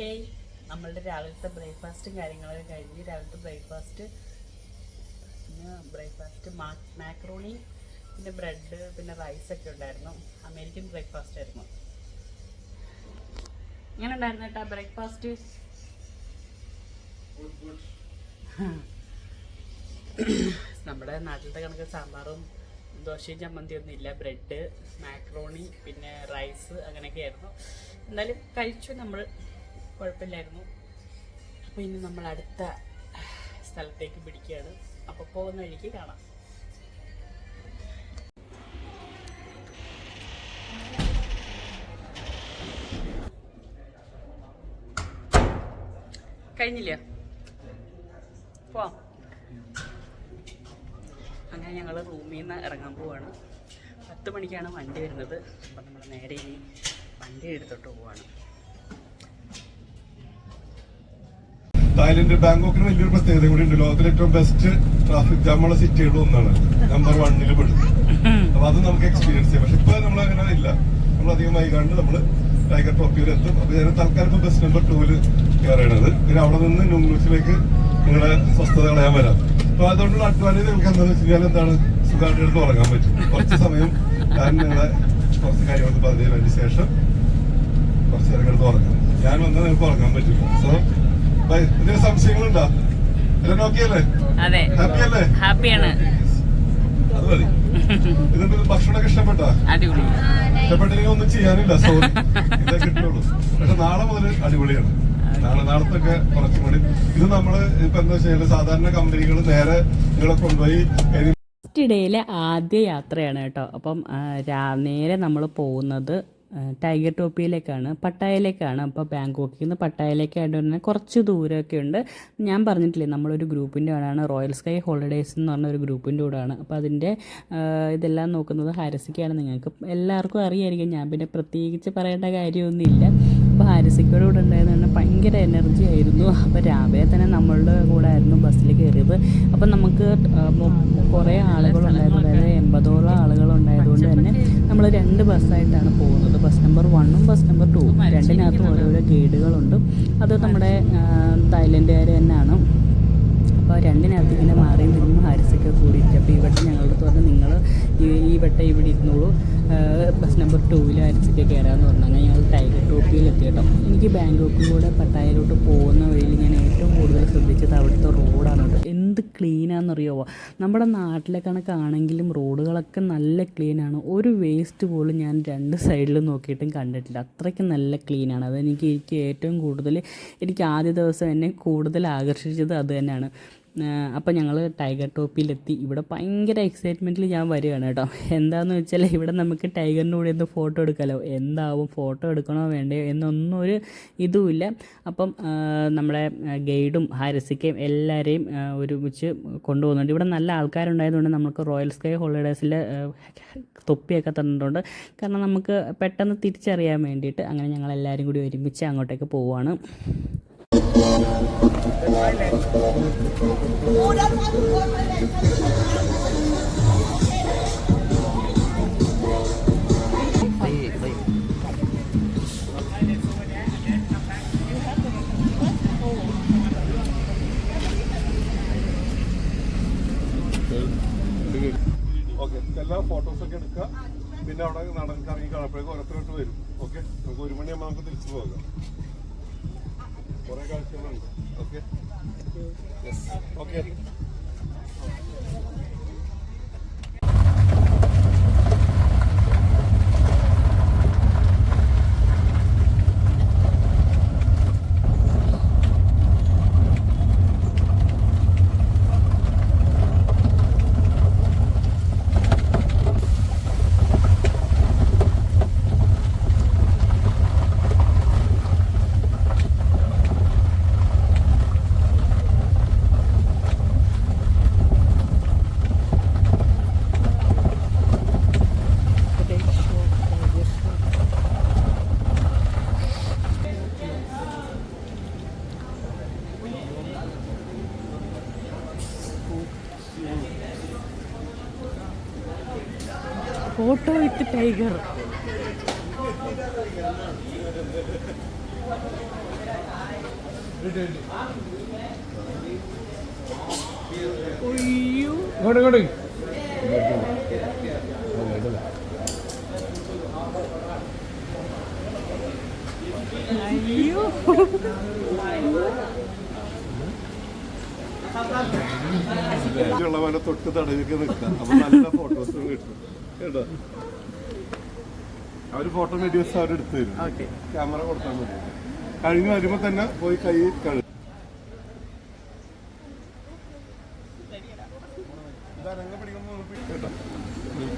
Hey നമ്മളുടെ രാവിലത്തെ ബ്രേക്ക്ഫാസ്റ്റും കാര്യങ്ങളൊക്കെ കഴിഞ്ഞ് രാവിലത്തെ ബ്രേക്ക്ഫാസ്റ്റ് പിന്നെ ബ്രേക്ക്ഫാസ്റ്റ് മാക്രോണി പിന്നെ ബ്രെഡ് പിന്നെ റൈസൊക്കെ ഉണ്ടായിരുന്നു. അമേരിക്കൻ ബ്രേക്ക്ഫാസ്റ്റ് ആയിരുന്നു. എങ്ങനെ ഉണ്ടായിരുന്നു കേട്ടോ ബ്രേക്ക്ഫാസ്റ്റ് നമ്മുടെ നാട്ടിലത്തെ കണക്ക് സാമ്പാറും ദോശയും ചമ്മന്തിയൊന്നും ഇല്ല. ബ്രെഡ് മാക്രോണി പിന്നെ റൈസ് അങ്ങനെയൊക്കെ ആയിരുന്നു എന്നാലും കഴിച്ചു നമ്മൾ. കുഴപ്പമില്ലായിരുന്നു. അപ്പോൾ ഇനി നമ്മൾ അടുത്ത സ്ഥലത്തേക്ക് പിടിക്കുകയാണ്. അപ്പോൾ പോകുന്ന വഴിക്ക് കാണാം. കഴിഞ്ഞില്ല? പോവാം. അങ്ങനെ ഞങ്ങൾ റൂമിൽ നിന്ന് ഇറങ്ങാൻ പോവാണ്. പത്ത് മണിക്കാണ് വണ്ടി വരുന്നത്. അപ്പം നമ്മൾ നേരെ ഇനി വണ്ടി എടുത്തോട്ട് പോവാണ്. തായ്ലൻഡ് ബാങ്കോക്കിന് വലിയൊരു പ്രത്യേകത കൂടി ഉണ്ട്. ലോകത്തിലെ ഏറ്റവും ബെസ്റ്റ് ട്രാഫിക് ജാമുള്ള സിറ്റികളിൽ ഒന്നാണ്. നമ്പർ വണ്ണിൽ പെടും. അപ്പൊ അത് നമുക്ക് എക്സ്പീരിയൻസ് ചെയ്യാം. പക്ഷെ ഇപ്പൊ നമ്മൾ അങ്ങനെ ഇല്ല. നമ്മൾ അധികമായി വൈകാണ്ട് നമ്മൾ ടൈഗർ ടോപ്പിയിൽ എത്തും. അപ്പൊ ഞാൻ തൽക്കാലം ഇപ്പൊ ബസ് നമ്പർ ടൂവിൽ കയറണത് പിന്നെ അവിടെ നിന്ന് ന്യൂസിലേക്ക് നിങ്ങളുടെ സ്വസ്ഥത കളയാൻ വരാം. അപ്പൊ അതുകൊണ്ടുള്ള അഡ്വാന്റേജ് നിങ്ങൾക്ക് എന്താണെന്ന് വെച്ച് കഴിഞ്ഞാൽ എന്താണ്? സുഖമായിട്ട് എടുത്ത് ഉറങ്ങാൻ പറ്റും. കുറച്ച് സമയം ഞാൻ നിങ്ങളെ കുറച്ച് കാര്യങ്ങളൊക്കെ പറഞ്ഞു ശേഷം കുറച്ച് നേരം എടുത്ത് ഉറങ്ങാം. ഞാൻ വന്നാൽ നിങ്ങൾക്ക് ഉറങ്ങാൻ പറ്റില്ല. സോ എന്തെങ്കിലും സംശയങ്ങളുണ്ടോ? എല്ലാം നോക്കിയല്ലേ അതെ. ഹാപ്പി അല്ലേ? ഹാപ്പിയാണ് അത് മതി. ഇതിന്റെ ഭക്ഷണമൊക്കെ ഇഷ്ടപ്പെട്ടാ? അടിപൊളി. ഇഷ്ടപ്പെട്ടില്ലെങ്കിൽ ഒന്നും ചെയ്യാനില്ല സോറി ഇതേ കിട്ടുള്ളൂ. പക്ഷെ നാളെ മുതൽ അടിപൊളിയാണ്. നാളെ നാളത്തൊക്കെ കുറച്ചും കൂടി ഇത് നമ്മൾ ഇപ്പൊ എന്താ വെച്ചാൽ സാധാരണ കമ്പനികൾ നേരെ നിങ്ങളെ കൊണ്ടുപോയി ഇനി ഫസ്റ്റ് ഡേയിലെ ആദ്യ യാത്രയാണ് കേട്ടോ. അപ്പം നേരെ നമ്മൾ പോകുന്നത് ടൈഗർ ടോപ്പിയിലേക്കാണ് പട്ടായയിലേക്കാണ് അപ്പോൾ ബാങ്കോക്കിൽ നിന്ന് പട്ടായയിലേക്കായിട്ട് പറഞ്ഞാൽ കുറച്ച് ദൂരമൊക്കെ ഉണ്ട്. ഞാൻ പറഞ്ഞിട്ടില്ലേ നമ്മളൊരു ഗ്രൂപ്പിന്റെ കൂടെയാണ് റോയൽ സ്കൈ ഹോളിഡേയ്സ് എന്ന് പറഞ്ഞ ഒരു ഗ്രൂപ്പിന്റെ കൂടെയാണ്. അപ്പോൾ അതിന്റെ ഇതെല്ലാം നോക്കുന്നത് ഹാരസിക്കാണ് നിങ്ങൾക്ക്. എല്ലാവർക്കും അറിയായിരിക്കും ഞാൻ പിന്നെ പ്രത്യേകിച്ച് പറയേണ്ട കാര്യമൊന്നുമില്ല. ഹാരിസിക്കയുടെ കൂടെ ഉണ്ടായതുകൊണ്ട് ഭയങ്കര എനർജി ആയിരുന്നു. അപ്പോൾ രാവിലെ തന്നെ നമ്മളുടെ കൂടെ ആയിരുന്നു ബസ്സിൽ കയറിയത് അപ്പം നമുക്ക് കുറേ ആളുകളുണ്ടായിരുന്നു. അതായത് എൺപതോളം ആളുകളുണ്ടായതുകൊണ്ട് തന്നെ നമ്മൾ രണ്ട് ബസ്സായിട്ടാണ് പോകുന്നത്. ബസ് നമ്പർ വണ്ണും ബസ് നമ്പർ ടൂവും രണ്ടിനകത്തും ഓരോരോ ഗൈഡുകളുണ്ട് അത് നമ്മുടെ തായ്ലൻഡുകാർ അപ്പോൾ രണ്ടിനകത്ത് ഇങ്ങനെ മാറിയും ഹാരിസൊക്കെ കൂടിയിട്ട്. അപ്പോൾ ഈ വട്ടം ഞങ്ങളുടെ അടുത്ത് പറഞ്ഞാൽ നിങ്ങൾ ഈ വട്ടം ഇവിടെ ഇരുന്നോളൂ. ബസ് നമ്പർ ടൂവിൽ ഹാരിസൊക്കെ കയറാമെന്ന് പറഞ്ഞു. അങ്ങനെ ഞങ്ങൾ ടൈഗർ ടോപ്പിയിൽ എത്തി കേട്ടോ എനിക്ക് ബാങ്കോക്കിലൂടെ പട്ടായയിലോട്ട് പോകുന്ന വഴിയിൽ ഞാൻ ഏറ്റവും കൂടുതൽ ശ്രദ്ധിച്ചത് അവിടുത്തെ റോഡാണ് കേട്ടോ. എന്ത് ക്ലീനാണെന്നറിയാവോ നമ്മുടെ നാട്ടിലെ കണക്കാണെങ്കിലും റോഡുകളൊക്കെ നല്ല ക്ലീനാണ് ഒരു വേസ്റ്റ് പോലും ഞാൻ രണ്ട് സൈഡിലും നോക്കിയിട്ടും കണ്ടിട്ടില്ല. അത്രയ്ക്ക് നല്ല ക്ലീനാണ് അതെനിക്ക് എനിക്ക് ഏറ്റവും കൂടുതൽ എനിക്ക് ആദ്യ ദിവസം എന്നെ കൂടുതൽ ആകർഷിച്ചത് അത് തന്നെയാണ്. അപ്പോൾ ഞങ്ങൾ ടൈഗർ ടോപ്പിയിലെത്തി ഇവിടെ ഭയങ്കര എക്സൈറ്റ്മെന്റിൽ ഞാൻ വരികയാണ് കേട്ടോ. എന്താണെന്ന് വെച്ചാൽ ഇവിടെ നമുക്ക് ടൈഗറിന്റെ കൂടെ ഒന്ന് ഫോട്ടോ എടുക്കാമല്ലോ എന്താവും? ഫോട്ടോ എടുക്കണോ? വേണ്ടയോ? എന്നൊന്നും ഒരു ഇതുമില്ല. അപ്പം നമ്മുടെ ഗൈഡും ഹാരസിക്കയും എല്ലാവരെയും ഒരുമിച്ച് കൊണ്ടുപോകുന്നുണ്ട്. ഇവിടെ നല്ല ആൾക്കാരുണ്ടായതുകൊണ്ട് നമുക്ക് റോയൽ സ്കൈ ഹോളിഡേസിൽ തൊപ്പിയൊക്കെ തന്നിട്ടുണ്ട്. കാരണം നമുക്ക് പെട്ടെന്ന് തിരിച്ചറിയാൻ വേണ്ടിയിട്ട് അങ്ങനെ ഞങ്ങൾ എല്ലാവരും കൂടി ഒരുമിച്ച് അങ്ങോട്ടേക്ക് പോവുകയാണ് എല്ലാ ഫോട്ടോസ് ഒക്കെ എടുക്കുക. പിന്നെ അവിടെ നടന്ന് കറങ്ങി കാണപ്പോഴേക്കും ഓരോരുത്തരോട്ട് വരും. ഓക്കെ? നമുക്ക് ഒരു മണിയാകുമ്പോൾ നമുക്ക് തിരിച്ചു പോകാം. കുറെ കാഴ്ചകളുണ്ട് ടൈഗർ ഇങ്ങോട്ട് ഇങ്ങോട്ട്. അയ്യോ. ഉള്ളവരെ തൊട്ട് തടവിക്ക് നിൽക്കാം അപ്പൊ നല്ല ഫോട്ടോസ് കിട്ടും. കേട്ടോ? അവർ ഫോട്ടോ വീഡിയോസ് അവർ എടുത്തു തരും. ക്യാമറ കൊടുത്താൽ മതി. കഴിഞ്ഞ് വരുമ്പോ തന്നെ പോയി കൈ കഴുകും.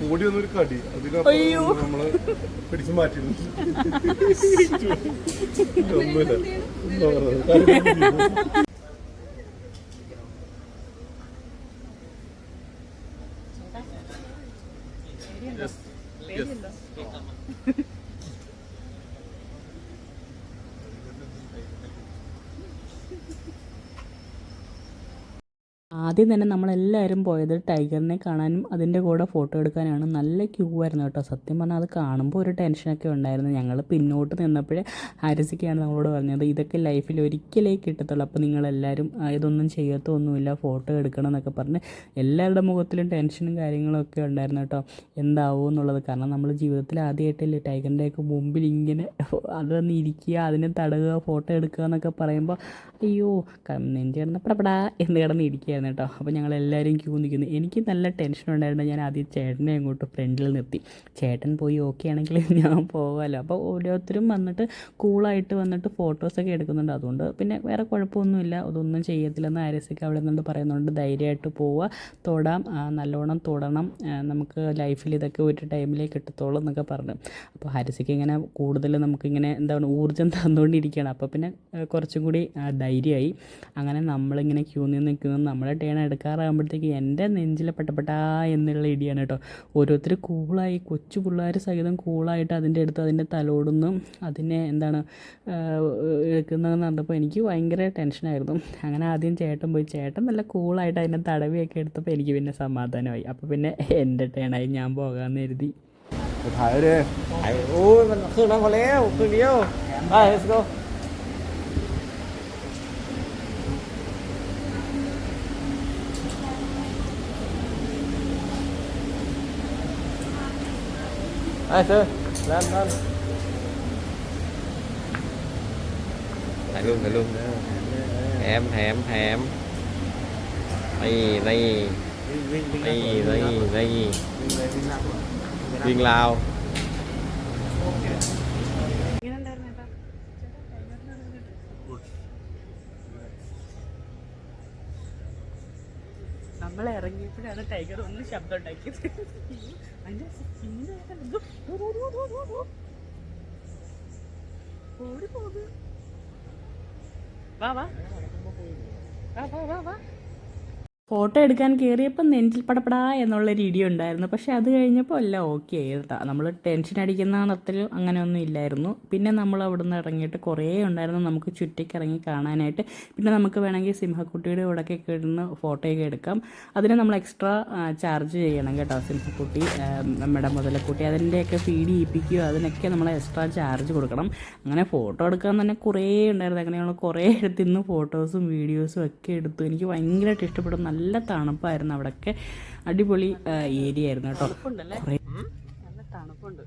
കൂടി വന്നൊരു കടി. അതിനപ്പുറം നമ്മൾ പിടിച്ചു മാറ്റി ഒന്നുമില്ല ആദ്യം തന്നെ നമ്മളെല്ലാവരും പോയത് ടൈഗറിനെ കാണാനും അതിന്റെ കൂടെ ഫോട്ടോ എടുക്കാനാണ്. നല്ല ക്യൂ ആയിരുന്നു കേട്ടോ. സത്യം പറഞ്ഞാൽ അത് കാണുമ്പോൾ ഒരു ടെൻഷനൊക്കെ ഉണ്ടായിരുന്നു. ഞങ്ങൾ പിന്നോട്ട് നിന്നപ്പോഴേ ഹരസിക്കാണ് നമ്മളോട് പറഞ്ഞത് ഇതൊക്കെ ലൈഫിൽ ഒരിക്കലേ കിട്ടത്തുള്ളൂ. അപ്പോൾ നിങ്ങളെല്ലാവരും ഇതൊന്നും ചെയ്യത്തൊന്നുമില്ല. ഫോട്ടോ എടുക്കണം എന്നൊക്കെ പറഞ്ഞ് എല്ലാവരുടെ മുഖത്തിലും ടെൻഷനും കാര്യങ്ങളൊക്കെ ഉണ്ടായിരുന്നു കേട്ടോ. എന്താവും എന്നുള്ളത്. കാരണം നമ്മൾ ജീവിതത്തിൽ ആദ്യമായിട്ടല്ലേ ടൈഗറിന്റെയൊക്കെ മുമ്പിൽ ഇങ്ങനെ അത് വന്ന് ഇരിക്കുക അതിനെ തടുക ഫോട്ടോ എടുക്കുക എന്നൊക്കെ പറയുമ്പോൾ അയ്യോ ക- നെഞ്ച് കിടന്ന് പടപടാ എന്ന് കിടന്ന് ഇരിക്കുകയായിരുന്നു കേട്ടോ. അപ്പോൾ ഞങ്ങൾ എല്ലാവരും ക്യൂ നിൽക്കുന്നു എനിക്ക് നല്ല ടെൻഷൻ ഉണ്ടായിരുന്നു. ഞാൻ ആദ്യം ചേട്ടനെ അങ്ങോട്ട് ഫ്രണ്ടിൽ നിർത്തി. ചേട്ടൻ പോയി ഓക്കെ ആണെങ്കിൽ ഞാൻ പോകാമല്ലോ അപ്പോൾ ഓരോരുത്തരും വന്നിട്ട് കൂളായിട്ട് വന്നിട്ട് ഫോട്ടോസൊക്കെ എടുക്കുന്നുണ്ട്. അതുകൊണ്ട് പിന്നെ വേറെ കുഴപ്പമൊന്നുമില്ല. അതൊന്നും ചെയ്യത്തില്ലെന്ന് ആരസൊക്കെ അവിടെ നിന്നുകൊണ്ട് പറയുന്നുണ്ട്. ധൈര്യമായിട്ട് പോവുക തൊടാം. നല്ലോണം തൊടണം. നമുക്ക് ലൈഫിൽ ഇതൊക്കെ ഒരു ടൈമിലേക്ക് കിട്ടത്തുള്ളൂ എന്നൊക്കെ പറഞ്ഞു. അപ്പോൾ ഹാരിസിക്ക് ഇങ്ങനെ കൂടുതൽ നമുക്കിങ്ങനെ എന്താണ് ഊർജം തന്നുകൊണ്ടിരിക്കുകയാണ്. അപ്പോൾ പിന്നെ കുറച്ചും കൂടി ധൈര്യമായി. അങ്ങനെ നമ്മളിങ്ങനെ ക്യൂ നിന്ന് നിൽക്കുന്നത് നമ്മളെ ടേൺ എടുക്കാറാകുമ്പോഴത്തേക്ക് എൻ്റെ നെഞ്ചിൽ പെട്ടപ്പെട്ടാ എന്നുള്ള ഇടിയാണ് കേട്ടോ ഓരോരുത്തർ കൂളായി കൊച്ചു പിള്ളേർ സഹിതം കൂളായിട്ട് അതിൻ്റെ അടുത്ത് അതിൻ്റെ തലോടുന്നു അതിനെ എന്താണ് ആ, എടുക്കുന്നതെന്ന് പറഞ്ഞപ്പോൾ എനിക്ക് ഭയങ്കര ടെൻഷനായിരുന്നു അങ്ങനെ ആദ്യം ചേട്ടൻ പോയി ചേട്ടൻ നല്ല കൂളായിട്ട് അതിനെ തടവിയൊക്കെ എടുത്തപ്പോൾ എനിക്ക് പിന്നെ സമാധാനമായി അപ്പോൾ പിന്നെ എൻ്റെ ടേണായി ഞാൻ പോകാമെന്ന് കരുതി ถ่ายเลย ไอ้โอ้ยมันครึ่งนั้นพอแล้วครึ่งเดียวไป let's go ai sư lên lên. Lại luôn lại luôn. Hẻm hẻm hẻm đây đây. Đây đây đây. Viên lao നമ്മൾ ഇറങ്ങിയപ്പോഴാണ് ടൈഗർ ഒന്ന് ശബ്ദം ഉണ്ടാക്കിയത്. അതിന്റെ. ഓടി പോക്. വാ വാ വാ വാ വാ ഫോട്ടോ എടുക്കാൻ കയറിയപ്പോൾ നെഞ്ചിൽ പടപടാ എന്നുള്ളൊരു ഇടി ഉണ്ടായിരുന്നു. പക്ഷേ അത് കഴിഞ്ഞപ്പോൾ എല്ലാം ഓക്കെ ആയി കേട്ടോ നമ്മൾ ടെൻഷൻ അടിക്കുന്ന നിറത്തിൽ അങ്ങനെയൊന്നും ഇല്ലായിരുന്നു. പിന്നെ നമ്മൾ അവിടെ നിന്ന് ഇറങ്ങിയിട്ട് കുറേ ഉണ്ടായിരുന്നു. നമുക്ക് ചുറ്റിക്ക് ഇറങ്ങി കാണാനായിട്ട്. പിന്നെ നമുക്ക് വേണമെങ്കിൽ സിംഹക്കുട്ടിയുടെ കൂടെയൊക്കെ കിടന്ന് ഫോട്ടോയൊക്കെ എടുക്കാം. അതിന് നമ്മൾ എക്സ്ട്രാ ചാർജ് ചെയ്യണം കേട്ടോ സിംഹക്കുട്ടി നമ്മുടെ മുതലക്കുട്ടി. അതിന്റെയൊക്കെ ഫീഡ് ചെയ്യിപ്പിക്കുകയോ അതിനൊക്കെ നമ്മൾ എക്സ്ട്രാ ചാർജ് കൊടുക്കണം. അങ്ങനെ ഫോട്ടോ എടുക്കാൻ തന്നെ കുറേ ഉണ്ടായിരുന്നു. അങ്ങനെ കുറേ എടുത്ത് ഇന്ന് ഫോട്ടോസും വീഡിയോസും ഒക്കെ എടുത്തു. എനിക്ക് ഭയങ്കരമായിട്ട് ഇഷ്ടപ്പെടും നല്ല തണുപ്പായിരുന്നു. അവിടെയൊക്കെ അടിപൊളി ഏരിയ ആയിരുന്നു കേട്ടോ. നല്ല തണുപ്പുണ്ട്.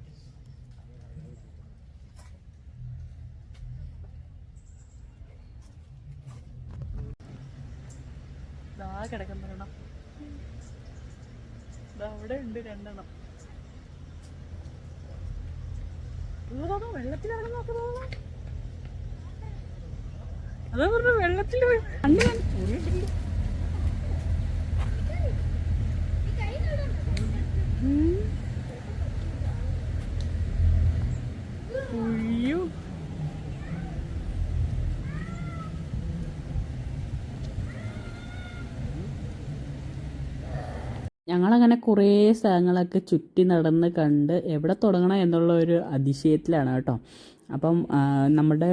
അവിടെ ഉണ്ട് രണ്ടെണ്ണം. അതാ പറഞ്ഞു വെള്ളത്തിൽ പോയി. കണ്ടു. ഞങ്ങളങ്ങനെ കുറേ സ്ഥലങ്ങളൊക്കെ ചുറ്റി നടന്ന് കണ്ട് എവിടെ തുടങ്ങണം എന്നുള്ള ഒരു അതിശയത്തിലാണ് കേട്ടോ. അപ്പം നമ്മുടെ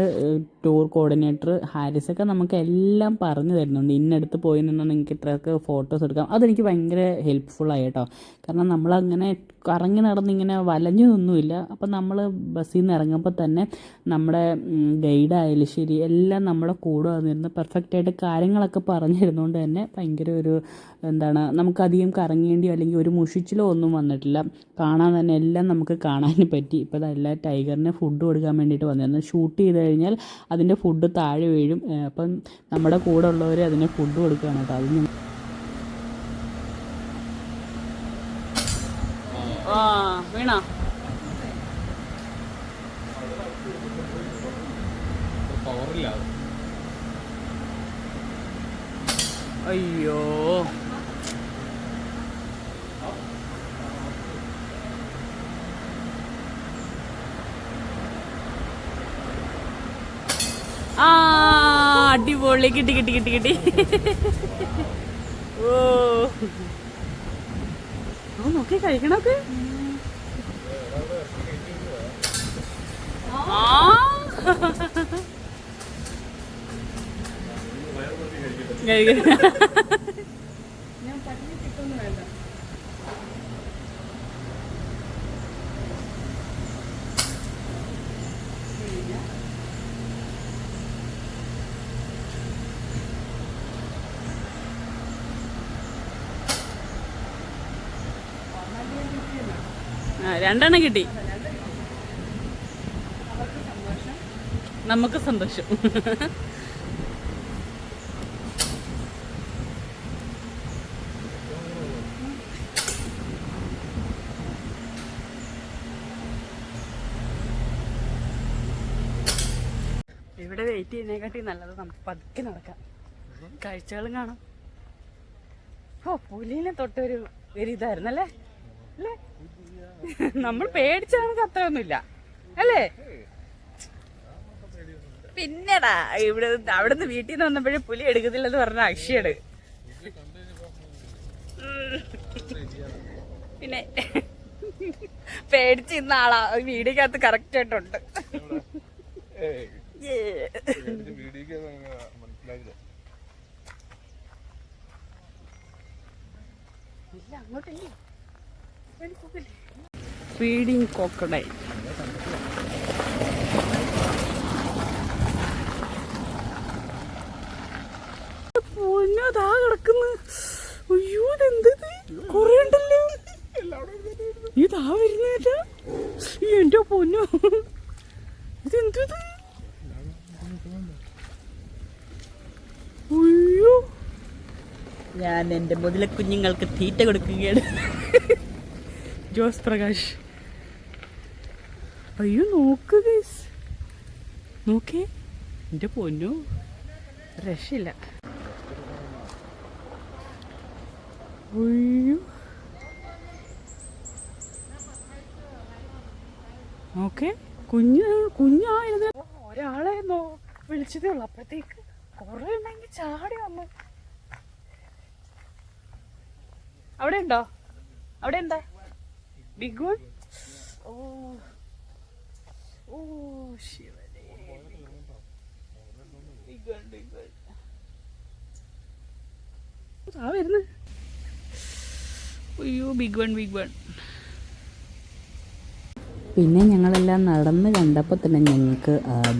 ടൂർ കോർഡിനേറ്റർ ഹാരിസൊക്കെ നമുക്ക് എല്ലാം പറഞ്ഞു തരുന്നുണ്ട് ഇന്നടുത്ത് പോയി നിന്നാൽ നിങ്ങൾക്ക് ഇത്രയൊക്കെ ഫോട്ടോസ് എടുക്കാം. അതെനിക്ക് ഭയങ്കര ഹെൽപ്ഫുള്ളായി കേട്ടോ. കാരണം നമ്മളങ്ങനെ കറങ്ങി നടന്നിങ്ങനെ വലഞ്ഞൊന്നുമില്ല അപ്പം നമ്മൾ ബസ്സിൽ നിന്ന് ഇറങ്ങുമ്പോൾ തന്നെ നമ്മുടെ ഗൈഡായാലും ശരി എല്ലാം നമ്മുടെ കൂടെ വന്നിരുന്ന് പെർഫെക്റ്റായിട്ട് കാര്യങ്ങളൊക്കെ പറഞ്ഞു തരുന്നതുകൊണ്ട് തന്നെ ഭയങ്കര ഒരു എന്താണ് നമുക്കധികം കറങ്ങേണ്ടിയോ അല്ലെങ്കിൽ ഒരു മുഷിച്ചിലോ ഒന്നും വന്നിട്ടില്ല. കാണാൻ തന്നെ എല്ലാം നമുക്ക് കാണാൻ പറ്റി. ഇപ്പോൾ ഇതെല്ലാം ടൈഗറിന് ഫുഡ് കൊടുക്കാൻ വേണ്ടിയിട്ട് വന്നിരുന്നു. ഷൂട്ട് ചെയ്ത് കഴിഞ്ഞാൽ അതിന്റെ ഫുഡ് താഴെ വീഴും. അപ്പം നമ്മുടെ കൂടെ ഉള്ളവർ അതിന് ഫുഡ് കൊടുക്കുകയാണ് കേട്ടോ. അതിന് വീണോ പവറില്ല അയ്യോ ആ അടിപൊളി കിട്ടി കിട്ടി കിട്ടി കിട്ടി. ഓ. ഓ നോക്കി കഴിക്കണൊക്കെ. ആ. കിട്ടുന്നു ആ, രണ്ടെണ്ണം കിട്ടി. നമുക്ക് സന്തോഷം. ഇവിടെ വെയിറ്റ് ചെയ്യുന്നതിനെക്കാട്ടി നല്ലത് നമുക്ക് പതുക്കെ നടക്കാം. കാഴ്ചകളും കാണാം. ഓ പുലിനെ തൊട്ടൊരു ഒരു ഇതായിരുന്നല്ലേ? അല്ലേ? നമ്മൾ പേടിച്ചാണ് കത്തൊന്നുമില്ല അല്ലേ? പിന്നെടാ ഇവിടെ അവിടുന്ന് വീട്ടിൽ നിന്ന് വന്നപ്പോഴേ പുലി എടുക്കുന്നില്ലെന്ന് പറഞ്ഞ അക്ഷയാണ് ഉം. പിന്നെ പേടിച്ച് ഇന്ന ആളാ വീടിക്കകത്ത് കറക്റ്റ് ആയിട്ടുണ്ട്. ഇല്ല അങ്ങോട്ടില്ല. ഫീഡിങ് കോക്കഡൈ പൊന്നതാ കിടക്കുന്നു. അയ്യോ ഇതെന്തത്? കൊറേ ഉണ്ടല്ലോ. ഇതാ വരുന്നേറ്റാ എന്റെ പൊന്നോ. ഇതെന്തത്? അയ്യോ. ഞാൻ എന്റെ മുതല കുഞ്ഞുങ്ങൾക്ക് തീറ്റ കൊടുക്കുകയാണ്. ജോസ് പ്രകാശ്. അയ്യോ നോക്ക് ഗൈസ് നോക്കേ. എന്റെ പൊന്നു. രക്ഷയില്ല. അയ്യോ. നോക്കേ. കുഞ്ഞ് കുഞ്ഞായത് ഒരാളെ നോ വിളിച്ചതേ ഉള്ളു. അപ്പഴത്തേക്ക് കുറെ ഉണ്ടെങ്കിൽ ചാടി വന്നു. അവിടെ ഉണ്ടോ അവിടെ എന്താ ബിഗ് ഓ. ഓ ശിവനെ ആ വരുന്നു. അയ്യോ ബിഗ് വൺ ബിഗ് വൺ പിന്നെ ഞങ്ങളെല്ലാം നടന്ന് കണ്ടപ്പോൾ തന്നെ ഞങ്ങൾക്ക്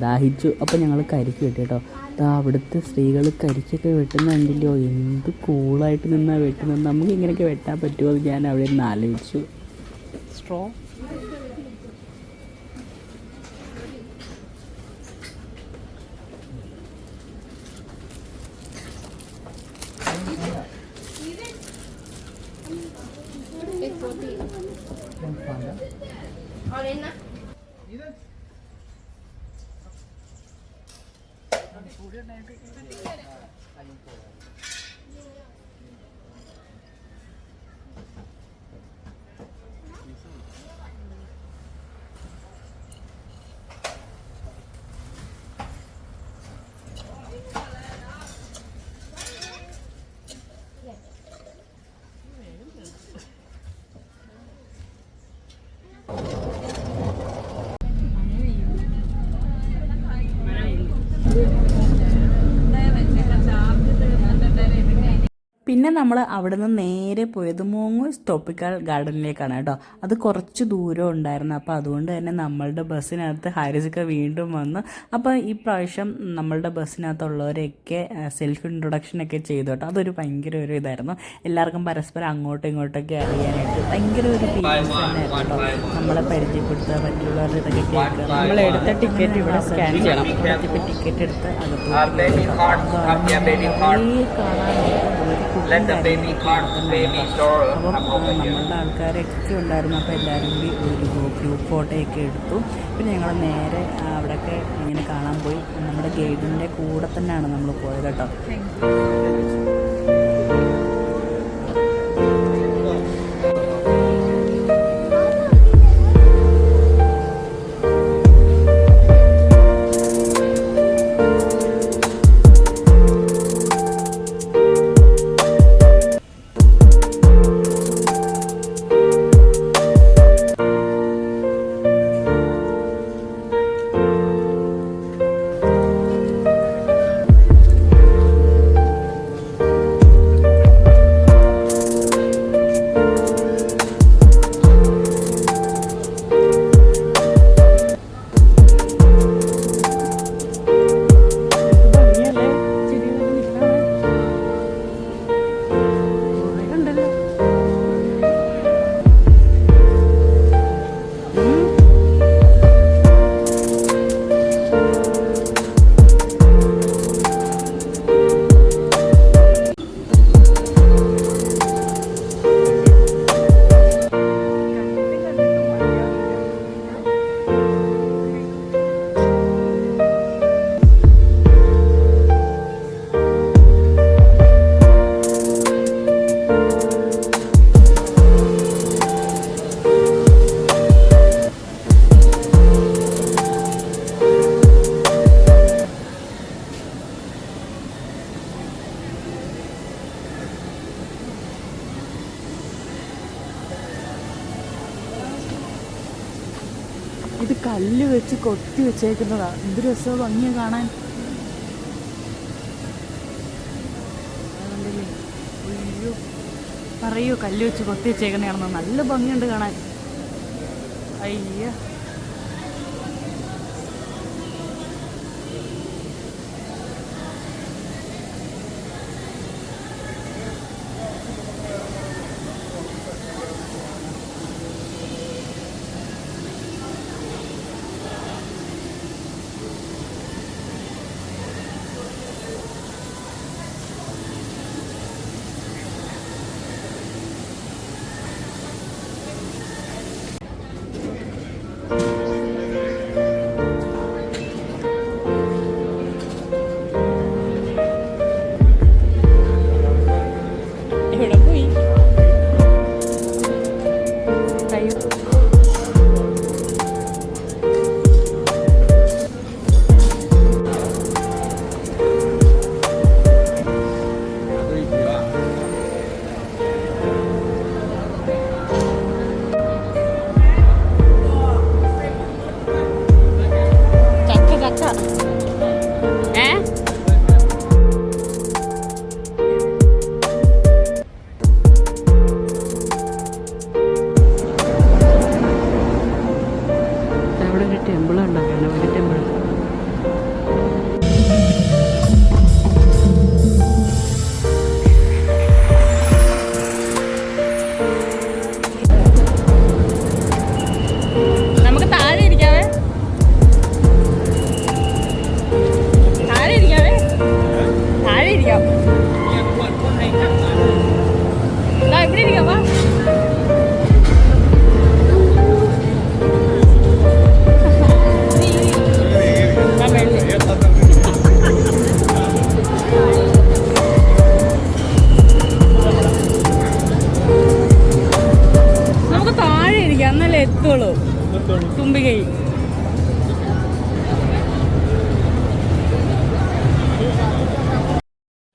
ദാഹിച്ചു. അപ്പോൾ ഞങ്ങൾ കരിക്ക് വെട്ടി കേട്ടോ. ദാ അവിടുത്തെ സ്ത്രീകൾ കരിക്കൊക്കെ വെട്ടുന്ന കണ്ടില്ലോ? എന്ത് കൂളായിട്ട് നിന്നാ വെട്ടുന്നത്? നമുക്ക് ഇങ്ങനെയൊക്കെ വെട്ടാൻ പറ്റുമോ എന്ന് ഞാൻ അവിടെ നിന്ന് ആലോചിച്ചു. Straw from Fanda. Or പിന്നെ നമ്മൾ അവിടെ നിന്ന് നേരെ പോയത് മോങ്ങൂസ് ടോപ്പിക്കൽ ഗാർഡനിലേക്കാണ് കേട്ടോ. അത് കുറച്ച് ദൂരം ഉണ്ടായിരുന്നു. അപ്പോൾ അതുകൊണ്ട് തന്നെ നമ്മളുടെ ബസ്സിനകത്ത് ഹാരിസൊക്കെ വീണ്ടും വന്ന്. അപ്പോൾ ഈ പ്രാവശ്യം നമ്മളുടെ ബസ്സിനകത്തുള്ളവരെയൊക്കെ സെൽഫ് ഇൻട്രൊഡക്ഷനൊക്കെ ചെയ്തു കേട്ടോ. അതൊരു ഭയങ്കര ഒരു ഇതായിരുന്നു. എല്ലാവർക്കും പരസ്പരം അങ്ങോട്ടും ഇങ്ങോട്ടൊക്കെ അറിയാനായിട്ട് ഭയങ്കര ഒരു ഫീലിങ്സ് തന്നെയായിരുന്നു കേട്ടോ. നമ്മളെ പരിചയപ്പെടുത്തുക മറ്റുള്ളവരുടെ ഇതൊക്കെ കേൾക്കുക. നമ്മൾ എടുത്ത ടിക്കറ്റ് ഇവിടെ സ്കാൻ ചെയ്യണം. ടിക്കറ്റ് എടുത്ത് അകത്ത് Let അപ്പം. നമ്മളുടെ ആൾക്കാരൊക്കെ ഉണ്ടായിരുന്നു. അപ്പോൾ എല്ലാവരും കൂടി ഒരു ഗ്രൂപ്പ് ഫോട്ടോയൊക്കെ എടുത്തു. പിന്നെ ഞങ്ങൾ നേരെ അവിടെയൊക്കെ ഇങ്ങനെ കാണാൻ പോയി. നമ്മുടെ ഗൈഡിന്റെ കൂടെ തന്നെയാണ് നമ്മൾ പോയത് കേട്ടോ. ഇത് കല്ല് വെച്ച് കൊത്തി വെച്ചേക്കുന്നതാ. എന്ത് രസമാണ് ഭംഗിയ കാണാൻ. പറയൂ കല്ല് വെച്ച് കൊത്തി വെച്ചേക്കുന്നതാണെന്ന്. നല്ല ഭംഗിയുണ്ട് കാണാൻ. അയ്യ.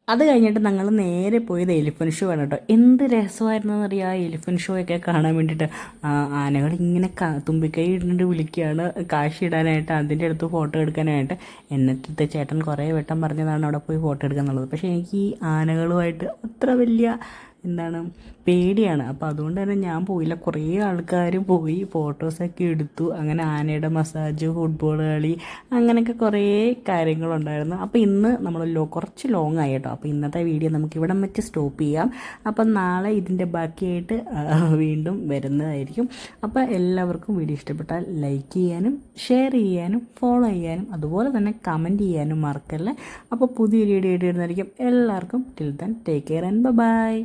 അത് കഴിഞ്ഞിട്ട് ഞങ്ങൾ നേരെ പോയത് എലിഫന്റ് ഷോ ആണ് കേട്ടോ. എന്ത് രസമായിരുന്നെന്നറിയാം ആ എലിഫന്റ് ഷോ ഒക്കെ കാണാൻ വേണ്ടിയിട്ട് ആനകൾ ഇങ്ങനെ തുമ്പിക്കൈ ഇടുന്നുണ്ട് വിളിക്കുകയാണ്. കാശ് ഇടാനായിട്ട് അതിന്റെ അടുത്ത് ഫോട്ടോ എടുക്കാനായിട്ട്. എന്നിട്ട് ചേട്ടൻ കുറേ വെട്ടം പറഞ്ഞതാണ് അവിടെ പോയി ഫോട്ടോ എടുക്കുക എന്നുള്ളത് പക്ഷേ എനിക്ക് ഈ ആനകളുമായിട്ട് അത്ര വലിയ എന്താണ് പേടിയാണ്. അപ്പോൾ അതുകൊണ്ട് തന്നെ ഞാൻ പോയില്ല. കുറേ ആൾക്കാർ പോയി ഫോട്ടോസൊക്കെ എടുത്തു. അങ്ങനെ ആനയുടെ മസാജ് ഫുട്ബോൾ കളി അങ്ങനെയൊക്കെ കുറേ കാര്യങ്ങളുണ്ടായിരുന്നു. അപ്പോൾ ഇന്ന് നമ്മൾ ലോ കുറച്ച് ലോങ് ആയി കേട്ടോ. അപ്പോൾ ഇന്നത്തെ വീഡിയോ നമുക്ക് ഇവിടെ വെച്ച് സ്റ്റോപ്പ് ചെയ്യാം. അപ്പം നാളെ ഇതിന്റെ ബാക്കിയായിട്ട് വീണ്ടും വരുന്നതായിരിക്കും. അപ്പോൾ എല്ലാവർക്കും വീഡിയോ ഇഷ്ടപ്പെട്ടാൽ ലൈക്ക് ചെയ്യാനും ഷെയർ ചെയ്യാനും ഫോളോ ചെയ്യാനും അതുപോലെ തന്നെ കമന്റ് ചെയ്യാനും മറക്കല്ലേ. അപ്പോൾ പുതിയൊരു വീഡിയോ ഇടുന്നതായിരിക്കും എല്ലാവർക്കും till then take care and bye